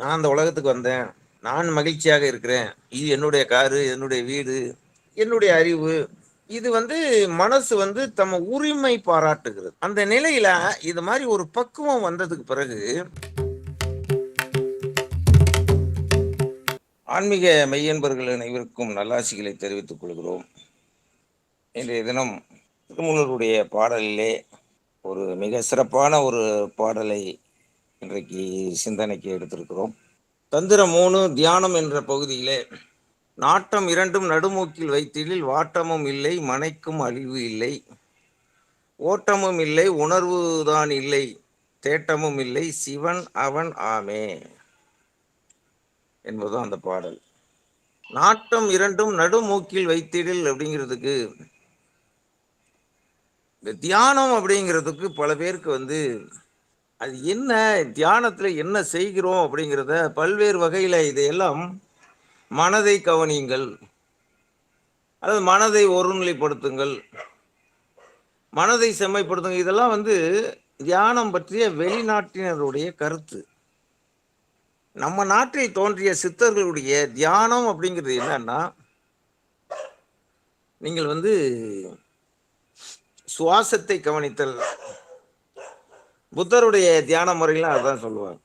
நான் அந்த உலகத்துக்கு வந்தேன். நான் மகிழ்ச்சியாக இருக்கிறேன். இது என்னுடைய காரு என்னுடைய வீடு என்னுடைய அறிவு. இது வந்து மனசு வந்து தம்ம உரிமை பாராட்டுகிறது. அந்த நிலையில இது மாதிரி ஒரு பக்குவம் வந்ததுக்கு பிறகு ஆன்மீக மெய்யன்பர்கள் அனைவருக்கும் நல்லாசிகளை தெரிவித்துக் கொள்கிறோம். இன்றைய தினம் திருமூலருடைய பாடலிலே ஒரு மிக சிறப்பான ஒரு பாடலை இன்றைக்கு சிந்தனைக்கு எடுத்திருக்கிறோம். தந்திரம் மூணு தியானம் என்ற பகுதியிலே நாட்டம் இரண்டும் நடுமூக்கில் வைத்திடில் வாட்டமும் இல்லை மனைக்கும் அழிவு இல்லை. ஓட்டமும் இல்லை உணர்வுதான் இல்லை தேட்டமும் இல்லை சிவன் அவன் ஆமே என்பதும் அந்த பாடல். நாட்டம் இரண்டும் நடுமூக்கில் வைத்திடில் அப்படிங்கிறதுக்கு இந்த தியானம் அப்படிங்கிறதுக்கு பல பேருக்கு வந்து அது என்ன தியானத்துல என்ன செய்கிறோம் அப்படிங்கிறத பல்வேறு வகையில இதையெல்லாம் மனதை கவனியுங்கள். அதாவது மனதை ஒருநிலைப்படுத்துங்கள். மனதை செம்மைப்படுத்துங்க இதெல்லாம் வந்து தியானம் பற்றிய வெளிநாட்டினருடைய கருத்து. நம்ம நாட்டில் தோன்றிய சித்தர்களுடைய தியானம் அப்படிங்கிறது என்னன்னா நீங்கள் வந்து சுவாசத்தை கவனித்தல். புத்தருடைய தியான முறைகள்லாம் அதான் சொல்லுவாங்க.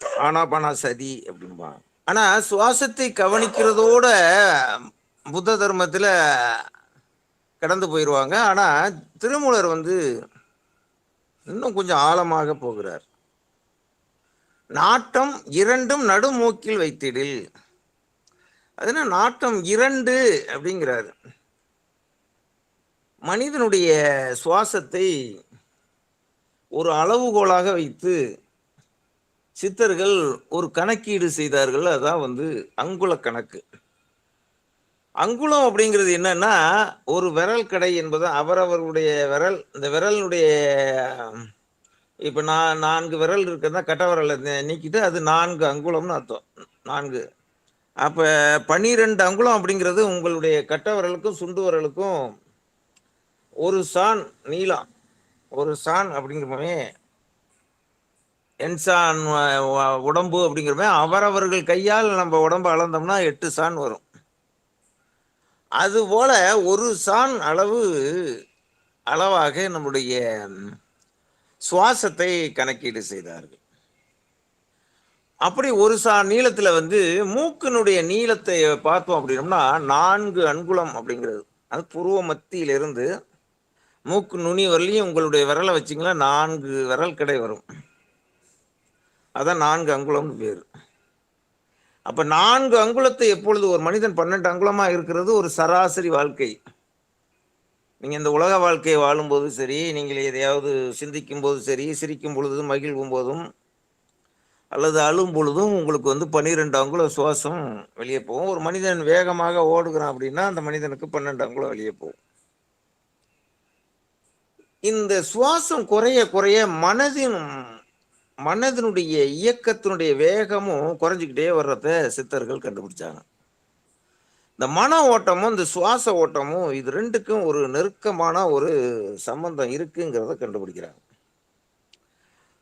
ஆனாபானா சதி அப்படிம்பாங்க. ஆனா சுவாசத்தை கவனிக்கிறதோட புத்த தர்மத்துல கடந்து போயிடுவாங்க ஆனா திருமூலர் வந்து இன்னும் கொஞ்சம் ஆழமாக போகிறார். நாட்டம் இரண்டும் நடுமூக்கில் வைத்திடில். அதுனா நாட்டம் இரண்டு அப்படிங்கிறாரு. மனிதனுடைய சுவாசத்தை ஒரு அளவுகோலாக வைத்து சித்தர்கள் ஒரு கணக்கீடு செய்தார்கள். அதான் வந்து அங்குல கணக்கு. அங்குலம் அப்படிங்கிறது என்னன்னா ஒரு விரல் கடை என்பது அவரவருடைய விரல் இந்த விரலுடைய இப்ப நான் நான்கு விரல் இருக்கிறதா கட்ட விரலை நீக்கிட்டு அது நான்கு அங்குலம்னு அர்த்தம். நான்கு. அப்ப பனிரெண்டு அங்குலம் அப்படிங்கிறது உங்களுடைய கட்ட விரலுக்கும் சுண்டு விரலுக்கும் ஒரு சான் நீளம். ஒரு சான் அப்படிங்கிறமே என்சான் உடம்பு அப்படிங்கிறமே அவரவர்கள் கையால் நம்ம உடம்பு அளந்தோம்னா எட்டு சான் வரும். அதுபோல ஒரு சான் அளவு அளவாக நம்முடைய சுவாசத்தை கணக்கீடு செய்தார்கள். அப்படி ஒரு சா நீளத்தில் வந்து மூக்கினுடைய நீளத்தை பார்த்தோம் அப்படின்னம்னா நான்கு அங்குலம் அப்படிங்கிறது. அது புருவ மத்தியிலிருந்து மூக்கு நுனி வரலையும் உங்களுடைய விரலை வச்சிங்களா? நான்கு விரல் கடை வரும். அதான் நான்கு அங்குலம்னு பேர். அப்போ நான்கு அங்குலத்தை எப்பொழுது ஒரு மனிதன் பன்னெண்டு அங்குலமாக இருக்கிறது ஒரு சராசரி வாழ்க்கை. நீங்கள் இந்த உலக வாழ்க்கையை வாழும்போது சரி நீங்கள் எதையாவது சிந்திக்கும் போது சரி சிரிக்கும் பொழுதும் மகிழ்வும் போதும் அல்லது அழும் பொழுதும் உங்களுக்கு வந்து பன்னிரெண்டு அங்குலம் சுவாசம் வெளியே போகும். ஒரு மனிதன் வேகமாக ஓடுகிறான் அப்படின்னா அந்த மனிதனுக்கு பன்னெண்டு அங்குலம் வெளியே போகும். இந்த சுவாசம் குறைய குறைய மனதின் மனதினுடைய இயக்கத்தினுடைய வேகமும் குறைஞ்சிக்கிட்டே வர்றத சித்தர்கள் கண்டுபிடிச்சாங்க. இந்த மன ஓட்டமும் இந்த சுவாச ஓட்டமும் இது ரெண்டுக்கும் ஒரு நெருக்கமான ஒரு சம்பந்தம் இருக்குங்கிறத கண்டுபிடிக்கிறாங்க.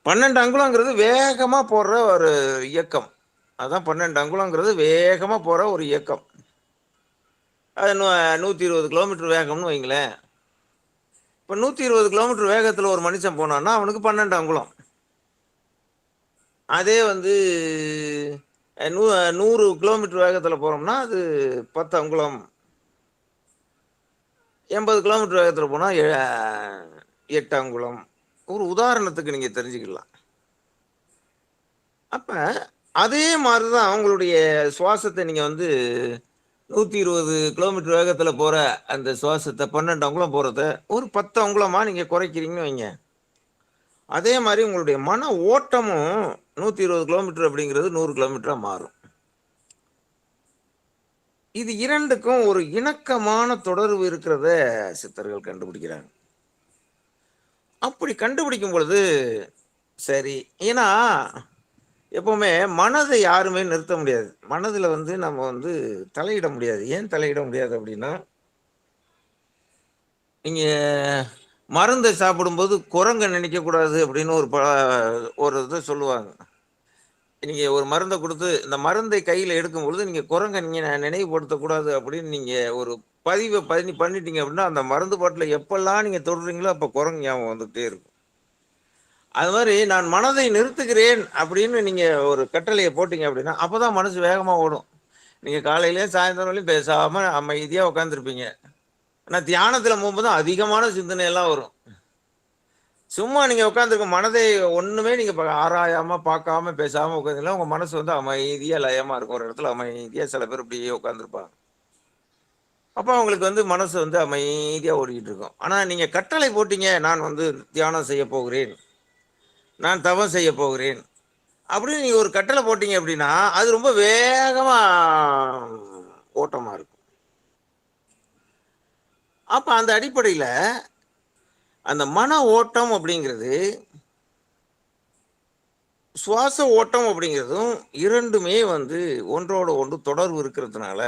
பன்னெண்டு அங்குலங்கிறது வேகமா போடுற ஒரு இயக்கம். அதான் பன்னெண்டு அங்குலங்கிறது வேகமா போற ஒரு இயக்கம். அது நூத்தி இருபது கிலோமீட்டர் வேகம்னு வைங்களேன். இப்போ நூற்றி இருபது கிலோமீட்டர் வேகத்தில் ஒரு மனுஷன் போனான்னா அவனுக்கு பன்னெண்டு அங்குலம். அதே வந்து நூ நூறு கிலோமீட்டர் வேகத்தில் போகிறோம்னா அது பத்து அங்குலம். எண்பது கிலோமீட்டர் வேகத்தில் போனால் எட்டு அங்குலம். ஒரு உதாரணத்துக்கு நீங்கள் தெரிஞ்சுக்கலாம். அப்போ அதே மாதிரி தான் அவங்களுடைய சுவாசத்தை நீங்கள் வந்து நூற்றி இருபது கிலோமீட்டர் வேகத்தில் போகிற அந்த சுவாசத்தை பன்னெண்டு அங்குலம் போகிறத ஒரு பத்து அங்குலமாக நீங்கள் குறைக்கிறீங்கன்னு வைங்க. அதே மாதிரி உங்களுடைய மன ஓட்டமும் நூற்றி இருபது கிலோமீட்டர் அப்படிங்கிறது நூறு கிலோமீட்டராக மாறும். இது இரண்டுக்கும் ஒரு இணக்கமான தொடர்பு இருக்கிறத சித்தர்கள் கண்டுபிடிக்கிறாங்க. அப்படி கண்டுபிடிக்கும் பொழுது சரி ஏன்னா எப்பவுமே மனதை யாருமே நிறுத்த முடியாது. மனதில் வந்து நம்ம வந்து தலையிட முடியாது. ஏன் தலையிட முடியாது அப்படின்னா நீங்கள் மருந்தை சாப்பிடும்போது குரங்க நினைக்கக்கூடாது அப்படின்னு ஒரு ப ஒரு இதை சொல்லுவாங்க. நீங்க ஒரு மருந்தை கொடுத்து இந்த மருந்தை கையில் எடுக்கும் பொழுது நீங்க குரங்க நீங்க நினைவுபடுத்தக்கூடாது அப்படின்னு நீங்க ஒரு பதிவை பதினி பண்ணிட்டீங்க அப்படின்னா அந்த மருந்து பாட்டில் எப்பெல்லாம் நீங்க தொடுறீங்களோ அப்போ குரங்கு ஞாபகம் வந்துகிட்டே இருக்கும். அது மாதிரி நான் மனதை நிறுத்துகிறேன் அப்படின்னு நீங்க ஒரு கட்டளையை போட்டீங்க அப்படின்னா அப்பதான் மனசு வேகமா ஓடும். நீங்க காலையிலயே சாயந்தரம் வரையும் பேசாம அமைதியா உட்காந்துருப்பீங்க ஆனா தியானத்துல போகும்போது அதிகமான சிந்தனை எல்லாம் வரும். சும்மா நீங்க உட்காந்துருக்க மனதை ஒண்ணுமே நீங்க ஆராயாம பார்க்காம பேசாம உட்காந்துலாம் உங்க மனசு வந்து அமைதியா லயமா இருக்கும். ஒரு இடத்துல அமைதியா சில பேர் இப்படியே உட்காந்துருப்பாங்க அப்ப அவங்களுக்கு வந்து மனசு வந்து அமைதியா ஓடிக்கிட்டு இருக்கும். ஆனா நீங்க கட்டளை போட்டீங்க நான் வந்து தியானம் செய்ய போகிறேன். நான் தவம் செய்ய போகிறேன். அப்படின்னு நீங்கள் ஒரு கட்டளை போட்டீங்க அப்படின்னா அது ரொம்ப வேகமாக ஓட்டமாக இருக்கும். அப்போ அந்த அடிப்படையில் அந்த மன ஓட்டம் அப்படிங்கிறது சுவாச ஓட்டம் அப்படிங்கிறதும் இரண்டுமே வந்து ஒன்றோட ஒன்று தொடர்பு இருக்கிறதுனால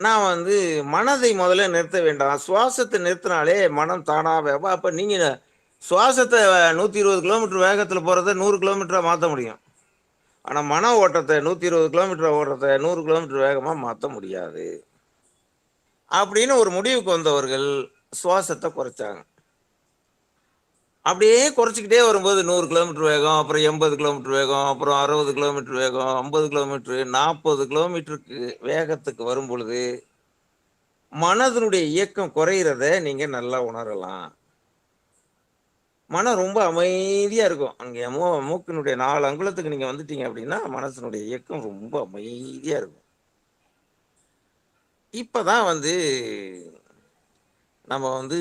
நான் வந்து மனதை முதல்ல நிறுத்த வேண்டாம். சுவாசத்தை நிறுத்தினாலே மனம் தானாக அப்போ நீங்கள் சுவாசத்தை நூற்றி இருபது கிலோமீட்டர் வேகத்தில் போகிறத நூறு கிலோமீட்டராக மாற்ற முடியும். ஆனால் மன ஓட்டத்தை நூற்றி இருபது கிலோமீட்டர் ஓடுறத நூறு கிலோமீட்டர் வேகமாக மாற்ற முடியாது. அப்படின்னு ஒரு முடிவுக்கு வந்தவர்கள் சுவாசத்தை குறைச்சாங்க. அப்படியே குறைச்சிக்கிட்டே வரும்போது நூறு கிலோமீட்டர் வேகம் அப்புறம் எண்பது கிலோமீட்டர் வேகம் அப்புறம் அறுபது கிலோமீட்டர் வேகம் ஐம்பது கிலோமீட்டரு நாற்பது கிலோமீட்டருக்கு வேகத்துக்கு வரும் பொழுது மனதனுடைய இயக்கம் குறையிறத நீங்கள் நல்லா உணரலாம். மனம் ரொம்ப அமைதியா இருக்கும். அங்கே மூ மூக்கினுடைய நாலு அங்குலத்துக்கு நீங்க வந்துட்டீங்க அப்படின்னா மனசனுடைய இயக்கம் ரொம்ப அமைதியா இருக்கும். இப்பதான் வந்து நம்ம வந்து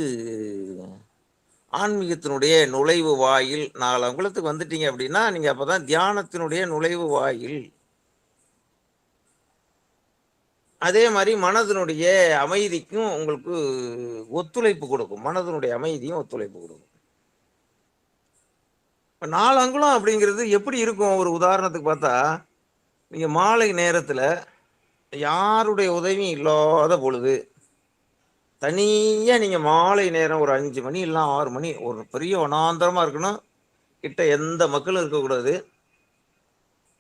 ஆன்மீகத்தினுடைய நுழைவு வாயில் நாலு அங்குலத்துக்கு வந்துட்டீங்க அப்படின்னா நீங்க அப்பதான் தியானத்தினுடைய நுழைவு வாயில். அதே மாதிரி மனதினுடைய அமைதிக்கும் உங்களுக்கு ஒத்துழைப்பு கொடுக்கும். மனதினுடைய அமைதியும் ஒத்துழைப்பு கொடுக்கும். இப்போ நாலு அங்குலம் அப்படிங்கிறது எப்படி இருக்கும்? ஒரு உதாரணத்துக்கு பார்த்தா நீங்க மாலை நேரத்துல யாருடைய உதவியும் இல்லாத பொழுது தனியா நீங்க மாலை நேரம் ஒரு அஞ்சு மணி இல்லை ஆறு மணி ஒரு பெரிய வனாந்தரமா இருக்கணும். கிட்ட எந்த மக்களும் இருக்கக்கூடாது.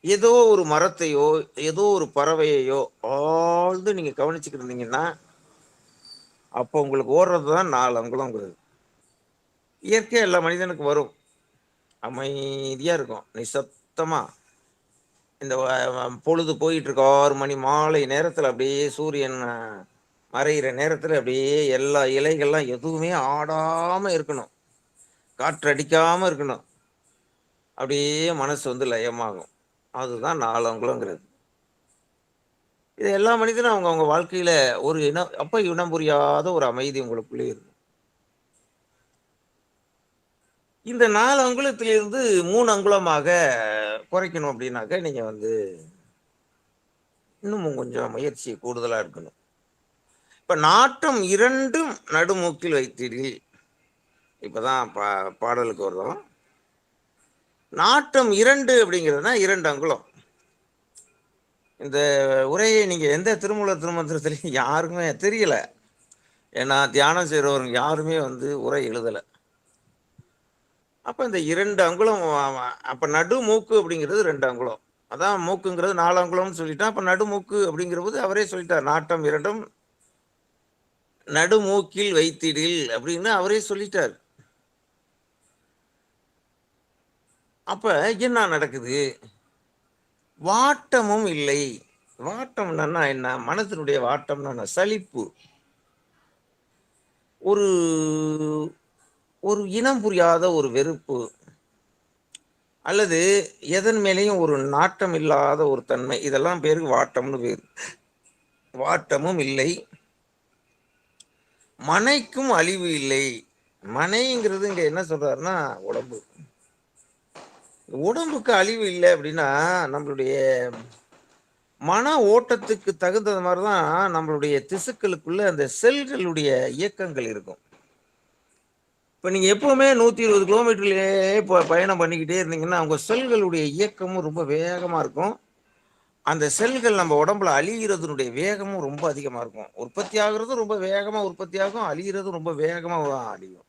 ஏதோ ஒரு மரத்தையோ ஏதோ ஒரு பறவையையோ ஆழ்ந்து நீங்க கவனிச்சுக்கிட்டு இருந்தீங்கன்னா அப்போ உங்களுக்கு ஓடுறது தான் நாலு அங்குலங்கிறது இயற்கையாக எல்லா மனிதனுக்கு வரும். அமைதியா இருக்கும். நிசப்தமா. இந்த பொழுது போயிட்டு இருக்கு ஆறு மணி மாலை நேரத்துல அப்படியே சூரியன் மறைகிற மறையிற நேரத்துல அப்படியே எல்லா இலைகள்லாம் எதுவுமே ஆடாம இருக்கணும். காற்று அடிக்காம இருக்கணும். அப்படியே மனசு வந்து லயமாகும். அதுதான் நாலங்குளங்கிறது இது எல்லா மனிதனும் அவங்க அவங்க வாழ்க்கையில ஒரு இனம் அப்ப இனம் புரியாத ஒரு அமைதி உங்களுக்குள்ளே இருக்கும். இந்த நாலு அங்குலத்திலிருந்து மூணு அங்குலமாக குறைக்கணும் அப்படின்னாக்க நீங்கள் வந்து இன்னும் கொஞ்சம் முயற்சி கூடுதலாக இருக்கணும். இப்போ நாட்டம் இரண்டும் நடுமூக்கில் வைத்தீர்கள். இப்பதான் பா பாடலுக்கு வருதோம் நாட்டம் இரண்டு அப்படிங்கிறதுனா இரண்டு அங்குலம். இந்த உரையை நீங்கள் எந்த திருமூல திருமந்திரத்துலையும் யாருக்குமே தெரியலை. ஏன்னா தியானம் செய்கிறவங்க யாருமே வந்து உரை எழுதலை. அப்ப இந்த இரண்டு அங்குலம் அப்போ அப்ப நடு மூக்கு அப்படிங்கிறது ரெண்டு அங்குலம். அதான் மூக்குங்கிறது நாலு அங்குலம்னு சொல்லிட்டான். அப்ப நடுமூக்கு அப்படிங்கிற போது அவரே சொல்லிட்டார் நாட்டம் இரண்டும் நடுமூக்கில் வைத்திடில் அப்படின்னு அவரே சொல்லிட்டார். அப்ப என்ன நடக்குது? வாட்டமும் இல்லை. வாட்டம்னா என்ன? மனத்தினுடைய வாட்டம்னா சலிப்பு. ஒரு ஒரு இனம் புரியாத ஒரு வெறுப்பு அல்லது எதன் மேலேயும் ஒரு நாட்டம் இல்லாத ஒரு தன்மை. இதெல்லாம் பேருக்கு வாட்டம்னு பேர். வாட்டமும் இல்லை. மனைக்கும் அழிவு இல்லை. மனைங்கிறது இங்க என்ன சொல்றாருன்னா உடம்பு. உடம்புக்கு அழிவு இல்லை அப்படின்னா நம்மளுடைய மன ஓட்டத்துக்கு தகுந்த மாதிரி தான் நம்மளுடைய திசுக்களுக்குள்ள அந்த செல்களுடைய இயக்கங்கள் இருக்கும். இப்போ நீங்கள் எப்பவுமே நூற்றி இருபது கிலோமீட்டர்லேயே இப்போ பயணம் பண்ணிக்கிட்டே இருந்தீங்கன்னா அவங்க செல்களுடைய இயக்கமும் ரொம்ப வேகமாக இருக்கும். அந்த செல்கள் நம்ம உடம்புல அழிகிறதுனுடைய வேகமும் ரொம்ப அதிகமாக இருக்கும். உற்பத்தி ஆகுறதும் ரொம்ப வேகமாக உற்பத்தி ஆகும் அழிகிறதும் ரொம்ப வேகமாக அழியும்.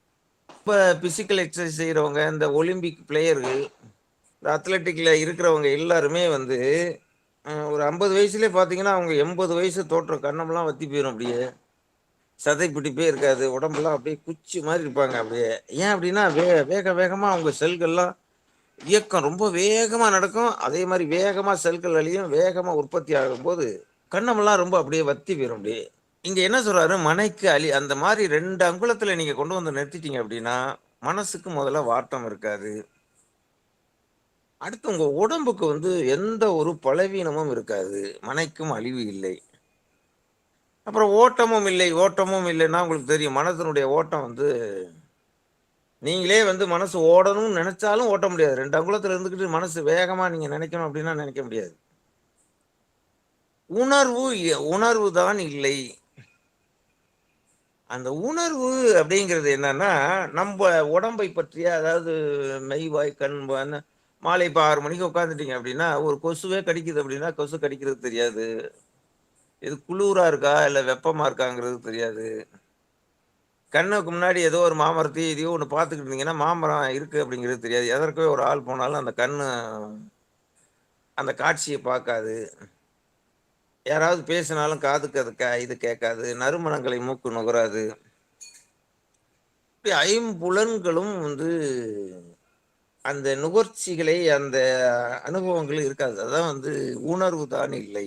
இப்போ பிசிக்கல் எக்ஸசைஸ் செய்கிறவங்க இந்த ஒலிம்பிக் பிளேயர்கள் இந்த அத்லெட்டிக்ல இருக்கிறவங்க எல்லாருமே வந்து ஒரு ஐம்பது வயசுலேயே பார்த்தீங்கன்னா அவங்க எண்பது வயசு தோற்ற கண்ணம்லாம் வத்தி போயிடும் அப்படியே. சதை பிடிப்பே இருக்காது. உடம்புலாம் அப்படியே குச்சி மாதிரி இருப்பாங்க அப்படியே. ஏன் அப்படின்னா வே வேக வேகமா அவங்க செல்கள்லாம் இயக்கம் ரொம்ப வேகமா நடக்கும். அதே மாதிரி வேகமா செல்கள் அழியும் வேகமா உற்பத்தி ஆகும் போது ரொம்ப அப்படியே வத்தி போயிடும் அப்படியே. இங்க என்ன சொல்றாரு? மனைக்கு அழி அந்த மாதிரி ரெண்டு அங்குலத்துல நீங்க கொண்டு வந்து நிறுத்திட்டீங்க அப்படின்னா மனசுக்கு முதல்ல வாட்டம் இருக்காது. அடுத்து உங்க உடம்புக்கு வந்து எந்த ஒரு பலவீனமும் இருக்காது. மனைக்கும் அழிவு இல்லை. அப்புறம் ஓட்டமும் இல்லை ஓட்டமும் இல்லைன்னா உங்களுக்கு தெரியும். மனசனுடைய ஓட்டம் வந்து நீங்களே வந்து மனசு ஓடணும்னு நினச்சாலும் ஓட்ட முடியாது. ரெண்டு அங்குலத்தில் இருந்துக்கிட்டு மனசு வேகமாக நீங்கள் நினைக்கணும் அப்படின்னா நினைக்க முடியாது. உணர்வு உணர்வு தான் இல்லை. அந்த உணர்வு அப்படிங்கிறது என்னன்னா நம்ம உடம்பை பற்றிய அதாவது மெய்வாய் கண் மாலை இப்போ ஆறு மணிக்கு உட்காந்துட்டீங்க அப்படின்னா ஒரு கொசுவே கடிக்குது அப்படின்னா கொசு கடிக்கிறது தெரியாது. இது குளூரா இருக்கா? இல்ல வெப்பமா இருக்காங்கிறது தெரியாது. கண்ணுக்கு முன்னாடி ஏதோ ஒரு மாமரத்தையும் இதையோ ஒன்று பார்த்துக்கிட்டு இருந்தீங்கன்னா மாமரம் இருக்கு அப்படிங்கிறது தெரியாது. எதற்கோ ஒரு ஆள் போனாலும் அந்த கண்ணு அந்த காட்சியை பார்க்காது. யாராவது பேசினாலும் காதுக்கு அது இது கேட்காது. நறுமணங்களை மூக்கு நுகராது. இப்படி ஐம்புலன்களும் வந்து அந்த நுகர்ச்சிகளை அந்த அனுபவங்கள் இருக்காது. அதான் வந்து உணர்வு தான் இல்லை.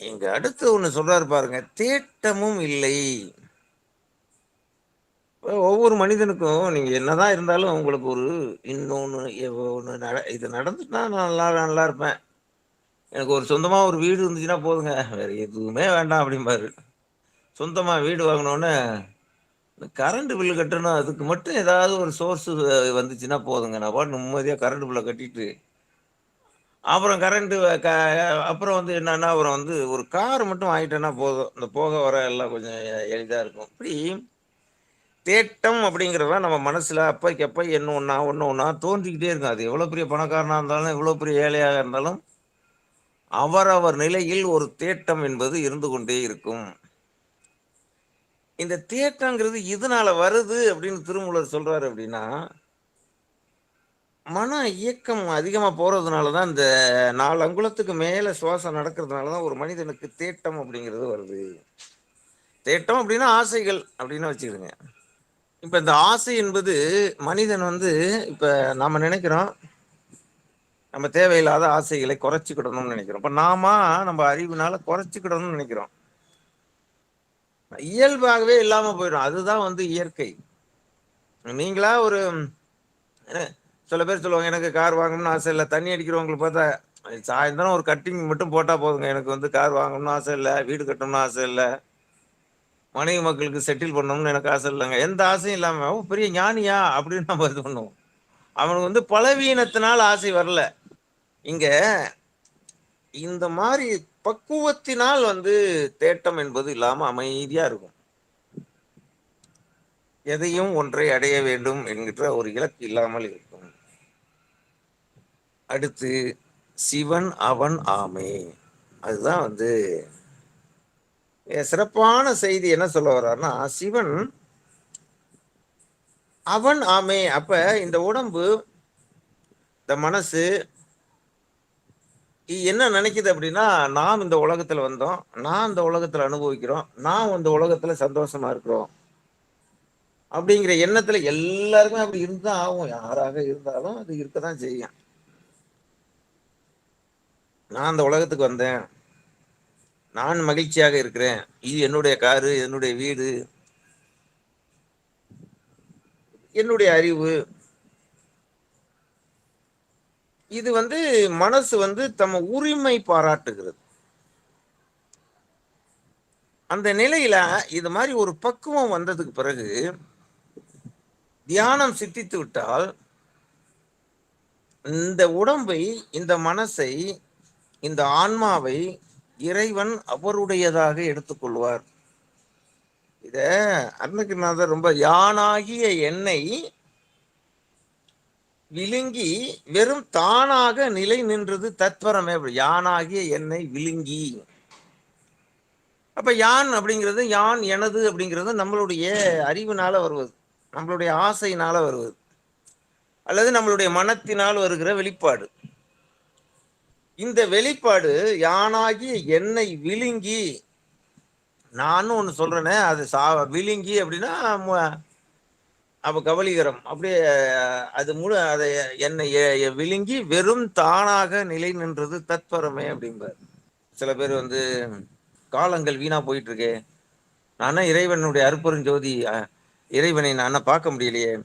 இங்க அடுத்து ஒண்ணு சொல்றாரு பாருங்க தேட்டமும் இல்லை. ஒவ்வொரு மனிதனுக்கும் நீங்க என்னதான் இருந்தாலும் உங்களுக்கு ஒரு இன்னொன்னு ஒன்னு நட இது நடந்துட்டா நான் நல்லா நல்லா இருப்பேன். எனக்கு ஒரு சொந்தமா ஒரு வீடு இருந்துச்சுன்னா போதுங்க வேற எதுவுமே வேண்டாம் அப்படிம்பாரு. சொந்தமா வீடு வாங்குனோனே கரண்ட் பில்லு கட்டணும் அதுக்கு மட்டும் ஏதாவது ஒரு சோர்ஸ் வந்துச்சுன்னா போதுங்க. நான் பாட்டு நிம்மதியா கரண்ட் பில்ல கட்டிட்டு அப்புறம் கரண்ட்டு க அப்புறம் வந்து என்னன்னா அப்புறம் வந்து ஒரு கார் மட்டும் வாங்கிட்டேன்னா போதும். இந்த போக வர எல்லாம் கொஞ்சம் எளிதாக இருக்கும். இப்படி தேட்டம் அப்படிங்கிறத நம்ம மனசில் அப்பைக்கு அப்போ என்ன ஒன்றா ஒன்று ஒன்றா தோன்றிக்கிட்டே இருக்கும். அது எவ்வளோ பெரிய பணக்காரனாக இருந்தாலும் எவ்வளோ பெரிய ஏழையாக இருந்தாலும் அவரவர் நிலையில் ஒரு தேட்டம் என்பது இருந்து கொண்டே இருக்கும். இந்த தேட்டங்கிறது இதனால வருது அப்படின்னு திருமூலர் சொல்றாரு அப்படின்னா மன இயக்கம் அதிகமா தான் இந்த நாலு அங்குலத்துக்கு மேல நடக்கிறதுனால தான் ஒரு மனிதனுக்கு தேட்டம் அப்படிங்கிறது வருது. தேட்டம் அப்படின்னா ஆசைகள் அப்படின்னு வச்சுக்கிடுங்க இப்ப இந்த ஆசை என்பது மனிதன் வந்து இப்ப நாம நினைக்கிறோம் நம்ம தேவையில்லாத ஆசைகளை குறைச்சிக்கிடணும்னு நினைக்கிறோம். இப்ப நாம நம்ம அறிவுனால குறைச்சிக்கிடணும்னு நினைக்கிறோம். இயல்பாகவே இல்லாம போயிடும். அதுதான் வந்து இயற்கை. நீங்களா ஒரு என்ன சில பேர் சொல்லுவாங்க எனக்கு கார் வாங்கணும்னு ஆசை இல்லை. தண்ணி அடிக்கிறவங்களை பார்த்தா சாயந்தரம் ஒரு கட்டிங் மட்டும் போட்டா போதுங்க. எனக்கு வந்து கார் வாங்கணும்னு ஆசை இல்லை வீடு கட்டணும்னு ஆசை இல்லை. மனைவி மக்களுக்கு செட்டில் பண்ணணும்னு எனக்கு ஆசை இல்லைங்க. எந்த ஆசையும் இல்லாம ஓ பெரிய ஞானியா? அப்படின்னு நம்ம இது பண்ணுவோம். அவனுக்கு வந்து பலவீனத்தினால் ஆசை வரல. இங்க இந்த மாதிரி பக்குவத்தினால் வந்து தேட்டம் என்பது இல்லாம அமைதியா இருக்கும். எதையும் ஒன்றை அடைய வேண்டும் என்கிற ஒரு இலக்கு இல்லாமல் இருக்கும். அடுத்து சிவன் அவன் ஆமே. அதுதான் வந்து சிறப்பான செய்தி என்ன சொல்ல வர்றாருன்னா சிவன் அவன் ஆமே. அப்ப இந்த உடம்பு இந்த மனசு என்ன நினைக்குது அப்படின்னா நாம் இந்த உலகத்துல வந்தோம் நான் இந்த உலகத்துல அனுபவிக்கிறோம் நான் இந்த உலகத்துல சந்தோஷமா இருக்கிறோம். அப்படிங்கிற எண்ணத்துல எல்லாருமே அப்படி இருந்தா ஆகும். யாராக இருந்தாலும் அது இருக்கதான் செய்யும். நான் அந்த உலகத்துக்கு வந்தேன். நான் மகிழ்ச்சியாக இருக்கிறேன். இது என்னுடைய காரு என்னுடைய வீடு. என்னுடைய அறிவு. இது வந்து மனசு வந்து தம்ம உரிமை பாராட்டுகிறது. அந்த நிலையில இது மாதிரி ஒரு பக்குவம் வந்ததுக்கு பிறகு தியானம் சித்தித்து விட்டால் இந்த உடம்பை இந்த மனசை இந்த ஆன்மாவை இறைவன் அவருடையதாக எடுத்துக் கொள்வார் இத அருணகிரிநாதர் ரொம்ப யானாகிய என்னை விழுங்கி வெறும் தானாக நிலை நின்றது தத்வரமே யானாகிய என்னை விழுங்கி. அப்ப யான் அப்படிங்கிறது யான் எனது அப்படிங்கிறது நம்மளுடைய அறிவினால வருவது நம்மளுடைய ஆசையினால வருவது அல்லது நம்மளுடைய மனத்தினால் வருகிற வெளிப்பாடு. இந்த வெளிப்பாடு யானாகி என்னை விழுங்கி நானும் ஒன்று சொல்றேனே அது சா விழுங்கி அப்படின்னா மு- கபலீகரம். அப்படியே அது முழு அதை என்னை விழுங்கி வெறும் தானாக நிலை நின்றது தத்பரமே அப்படிம்பார். சில பேர் வந்து காலங்கள் வீணா போயிட்டு இருக்கே நானா இறைவனுடைய அருப்பெருஞ்சோதி இறைவனை நான் பார்க்க முடியலையே.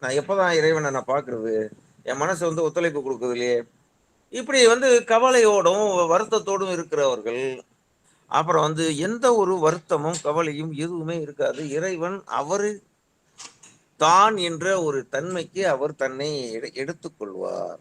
நான் எப்போதான் இறைவனை நான் பார்க்கறது? என் மனசு வந்து ஒத்துழைப்பு கொடுக்குறதுலையே இல்லையே. இப்படி வந்து கவலையோடும் வருத்தத்தோடும் இருக்கிறவர்கள் அப்புறம் வந்து எந்த ஒரு வருத்தமும் கவலையும் எதுவுமே இருக்காது. இறைவன் அவர் தான் என்ற ஒரு தன்மைக்கு அவர் தன்னை எடு- எடுத்துக்கொள்வார்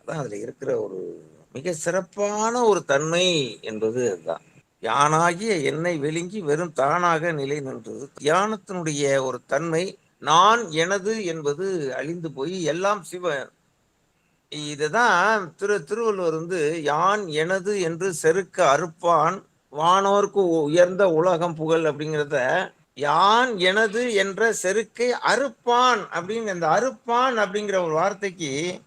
அதான் அதுல இருக்கிற ஒரு மிக சிறப்பான ஒரு தன்மை என்பது அதுதான். யானாகிய என்னை விழுங்கி வெறும் தானாக நிலை நின்றது. தியானத்தினுடைய ஒரு தன்மை நான் எனது என்பது அழிந்து போய் எல்லாம் சிவன் இதுதான் திரு திருவள்ளுவர் வந்து யான் எனது என்று செருக்க அறுப்பான் வானோர்க்கு உயர்ந்த உலகம் புகழ் அப்படிங்கிறத யான் எனது என்ற செருக்கை அறுப்பான் அப்படிங்கிற அந்த அறுப்பான் அப்படிங்கிற ஒரு வார்த்தைக்கு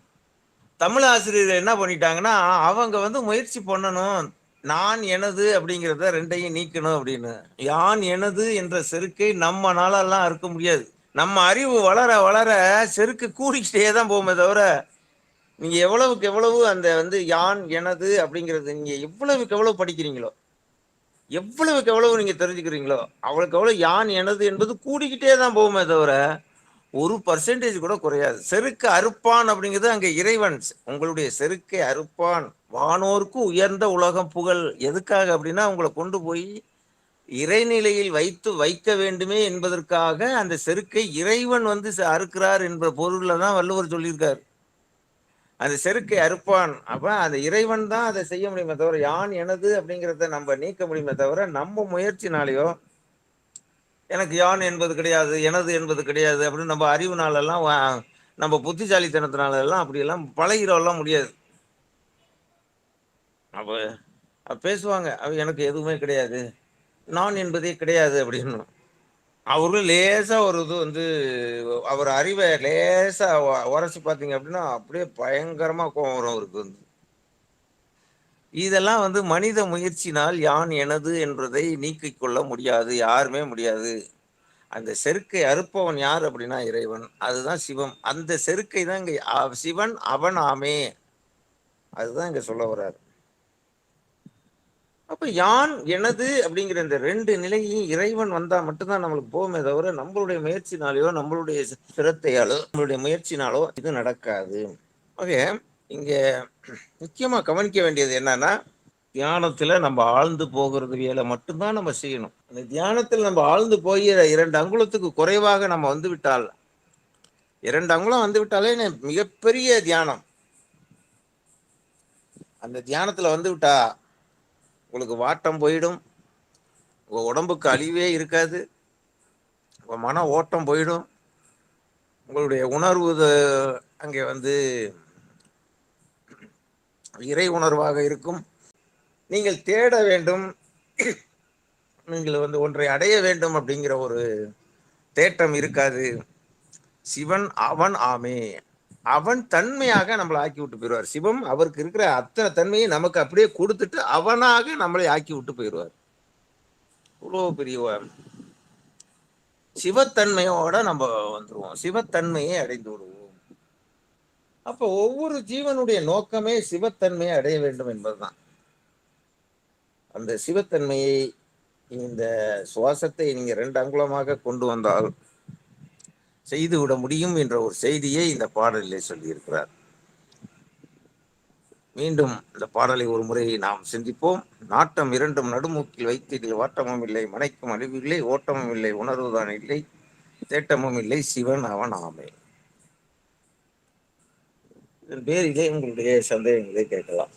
தமிழ் ஆசிரியர் என்ன பண்ணிட்டாங்கன்னா அவங்க வந்து முயற்சி பண்ணணும் நான் எனது அப்படிங்கிறத ரெண்டையும் நீக்கணும் அப்படின்னு. யான் எனது என்ற செருக்கை நம்ம நாளெல்லாம் அறுக்க முடியாது. நம்ம அறிவு வளர வளர செருக்கு கூடிக்கிட்டே தான் போகுமே தவிர நீங்க எவ்வளவுக்கு எவ்வளவு அந்த வந்து யான் எனது அப்படிங்கிறது நீங்க எவ்வளவுக்கு எவ்வளவு படிக்கிறீங்களோ எவ்வளவுக்கு எவ்வளவு நீங்க தெரிஞ்சுக்கிறீங்களோ அவளுக்கு எவ்வளவு யான் எனது என்பது கூடிக்கிட்டே தான் போகுமே தவிர ஒரு பர்சன்டேஜ் கூட குறையாது. செருக்கு அறுப்பான் அப்படிங்கிறது அங்க இறைவன். உங்களுடைய செருக்கை அறுப்பான். வானோருக்கு உயர்ந்த உலகம் புகழ். எதுக்காக அப்படின்னா உங்களை கொண்டு போய் இறைநிலையில் வைத்து வைக்க வேண்டுமே என்பதற்காக அந்த செருக்கை இறைவன் வந்து ச- அறுக்கிறார் என்ற பொருள்ல தான் வள்ளுவர் சொல்லியிருக்காரு. அந்த செருக்கை அறுப்பான். அப்ப அந்த இறைவன் தான் அதை செய்ய முடியுமே தவிர யான் எனது அப்படிங்கிறத நம்ம நீக்க முடியுமே தவிர நம்ம முயற்சினாலேயோ எனக்கு யான் என்பது கிடையாது எனது என்பது கிடையாது அப்படின்னு நம்ம அறிவுனாலெல்லாம் வா- நம்ம புத்திசாலித்தனத்தினாலெல்லாம் அப்படியெல்லாம் அப்படி பழகிறோம்லாம் முடியாது. அப்போ அப்ப பேசுவாங்க அவ எனக்கு எதுவுமே கிடையாது நான் என்பதே கிடையாது அப்படின்னு. அவருக்கு லேசா ஒரு இது வந்து அவர் அறிவை லேசா உ- உரைச்சு பார்த்தீங்க அப்படின்னா அப்படியே பயங்கரமா கோவம் வரும் அவருக்கு வந்து. இதெல்லாம் வந்து மனித முயற்சினால் யான் எனது என்பதை நீக்கிக் கொள்ள முடியாது யாருமே முடியாது. அந்த செருக்கை அறுப்பவன் யார் அப்படின்னா இறைவன். அதுதான் சிவம். அந்த செருக்கை தான் இங்க சிவன் அவன் ஆமே. அதுதான் இங்க சொல்ல வர்றாரு. அப்ப யான் எனது அப்படிங்கிற இந்த ரெண்டு நிலையும் இறைவன் வந்தா மட்டும்தான் நம்மளுக்கு போகுமே தவிர நம்மளுடைய முயற்சினாலேயோ நம்மளுடைய சிரத்தையாலோ நம்மளுடைய முயற்சினாலோ இது நடக்காது. ஓகே இங்க முக்கியமா கவனிக்க வேண்டியது என்னன்னா தியானத்துல நம்ம ஆழ்ந்து போகிறது வேலை மட்டும்தான் நம்ம செய்யணும். அந்த தியானத்தில் நம்ம ஆழ்ந்து போய் இரண்டு அங்குலத்துக்கு குறைவாக நம்ம வந்து விட்டால் இரண்டு அங்குலம் வந்து விட்டாலே மிகப்பெரிய தியானம். அந்த தியானத்துல வந்து விட்டா உங்களுக்கு வாட்டம் போயிடும். உங்க உடம்புக்கு அழிவே இருக்காது. உங்க மன ஓட்டம் போயிடும். உங்களுடைய உணர்வு அங்கே வந்து இறை உணர்வாக இருக்கும். நீங்கள் தேட வேண்டும். நீங்கள் வந்து ஒன்றை அடைய வேண்டும் அப்படிங்கிற ஒரு தேட்டம் இருக்காது. சிவன் அவன் ஆமே. அவன் தன்மையாக நம்மளை ஆக்கி விட்டு போயிடுவார். சிவம் அவருக்கு இருக்கிற அத்தனை தன்மையை நமக்கு அப்படியே கொடுத்துட்டு அவனாக நம்மளை ஆக்கி விட்டு போயிடுவார். இவ்வளோ பெரிய சிவத்தன்மையோட நம்ம வந்துடுவோம் சிவத்தன்மையை அடைந்து விடுவோம். அப்ப ஒவ்வொரு ஜீவனுடைய நோக்கமே சிவத்தன்மையை அடைய வேண்டும் என்பதுதான். அந்த சிவத்தன்மையை இந்த சுவாசத்தை நீங்க ரெண்டு அங்குலமாக கொண்டு வந்தால் செய்து விட முடியும் என்ற ஒரு செய்தியை இந்த பாடலிலே சொல்லியிருக்கிறார். மீண்டும் இந்த பாடலை ஒரு முறை நாம் சிந்திப்போம். நாட்டம் இரண்டும் நடுமூக்கில் வைத்திடில் வாட்டமும் இல்லை மனைக்கும் அழிவில்லை ஓட்டமும் இல்லை உணர்வுதான் இல்லை தேட்டமும் இல்லை சிவன் அவன் ஆமை. இதன் பேரிலே உங்களுடைய சந்தேகங்களை கேட்கலாம்.